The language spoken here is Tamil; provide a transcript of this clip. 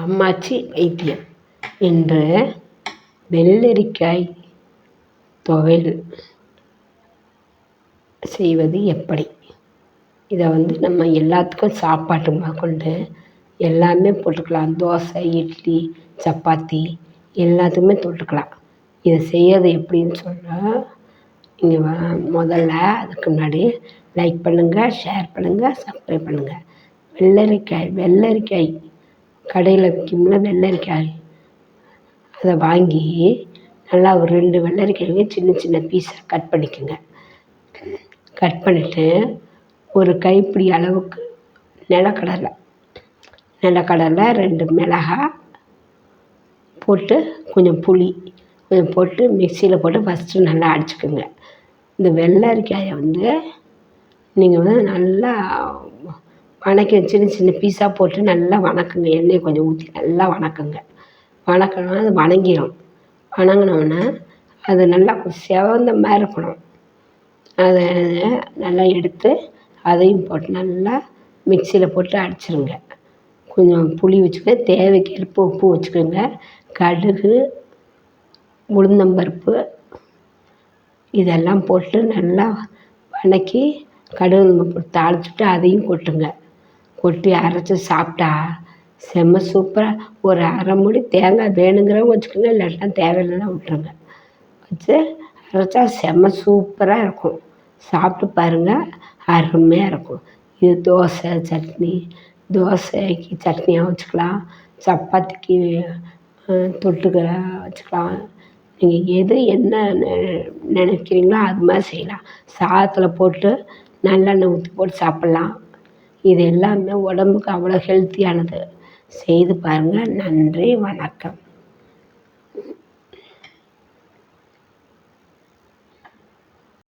அம்மாச்சி வைத்தியம். என்ற வெள்ளரிக்காய் துவையல் செய்வது எப்படி? இதை வந்து நம்ம எல்லாத்துக்கும் சாப்பாட்டு கொண்டு எல்லாமே போட்டுக்கலாம். தோசை இட்லி சப்பாத்தி எல்லாத்துக்குமே தொட்டுக்கலாம். இதை செய்கிறது எப்படின்னு சொன்னால் நீங்கள் வா முதல்ல அதுக்கு முன்னாடி லைக் பண்ணுங்கள் ஷேர் பண்ணுங்கள் சப்ஸ்கிரைப் பண்ணுங்கள் வெள்ளரிக்காய் வெள்ளரிக்காய் கடையில் விற்கும்ல வெள்ளரிக்காய் அதை வாங்கி நல்லா ஒரு ரெண்டு வெள்ளரிக்காயை சின்ன சின்ன பீஸாக கட் பண்ணிக்கோங்க. கட் பண்ணிவிட்டு ஒரு கைப்பிடி அளவுக்கு நிலக்கடலை நிலக்கடலை ரெண்டு மிளகா போட்டு கொஞ்சம் புளி கொஞ்சம் போட்டு மிக்சியில் போட்டு ஃபஸ்ட்டு நல்லா அடிச்சுக்கோங்க. இந்த வெள்ளரிக்காயை வந்து நீங்கள் வந்து நல்லா வணக்கி சின்ன சின்ன பீஸாக போட்டு நல்லா வணக்குங்க. எண்ணெயை கொஞ்சம் ஊற்றி நல்லா வணக்குங்க. வணக்கினா அது வணங்கிடும் வணங்கினோடனே அது நல்லா செவந்த மாதிரி இருக்கணும். அதை நல்லா எடுத்து அதையும் போட்டு நல்லா மிக்சியில் போட்டு அடிச்சிடுங்க கொஞ்சம் புளி வச்சுக்க தேவைக்கு ஏற்ப உப்பு வச்சுக்கோங்க. கடுகு உளுந்தம்பருப்பு இதெல்லாம் போட்டு நல்லா வதக்கி கடுகு போட்டு தாளிச்சுட்டு அதையும் கொட்டுங்க. கொட்டி அரைச்சி சாப்பிட்டா செம்ம சூப்பராக ஒரு அரை மூடி தேங்காய் வேணுங்கிறவங்க வச்சுக்கோங்க இல்லாட்டினா தேவையில்லைன்னா விட்ருங்க வச்சு அரைச்சா செம்ம சூப்பராக இருக்கும். சாப்பிட்டு பாருங்கள் அருமையாக இருக்கும். இது தோசை சட்னி தோசைக்கு சட்னியாக வச்சுக்கலாம். சப்பாத்திக்கு தொட்டுக்க வச்சுக்கலாம். நீங்கள் எது என்ன நெ நினைக்கிறீங்களோ அது மாதிரி செய்யலாம். சாதத்தில் போட்டு நல்லெண்ணெய் ஊற்றி போட்டு சாப்பிட்லாம். இது எல்லாமே உடம்புக்கு அவ்வளோ ஹெல்த்தியானது செய்து பாருங்கள் நன்றி வணக்கம்.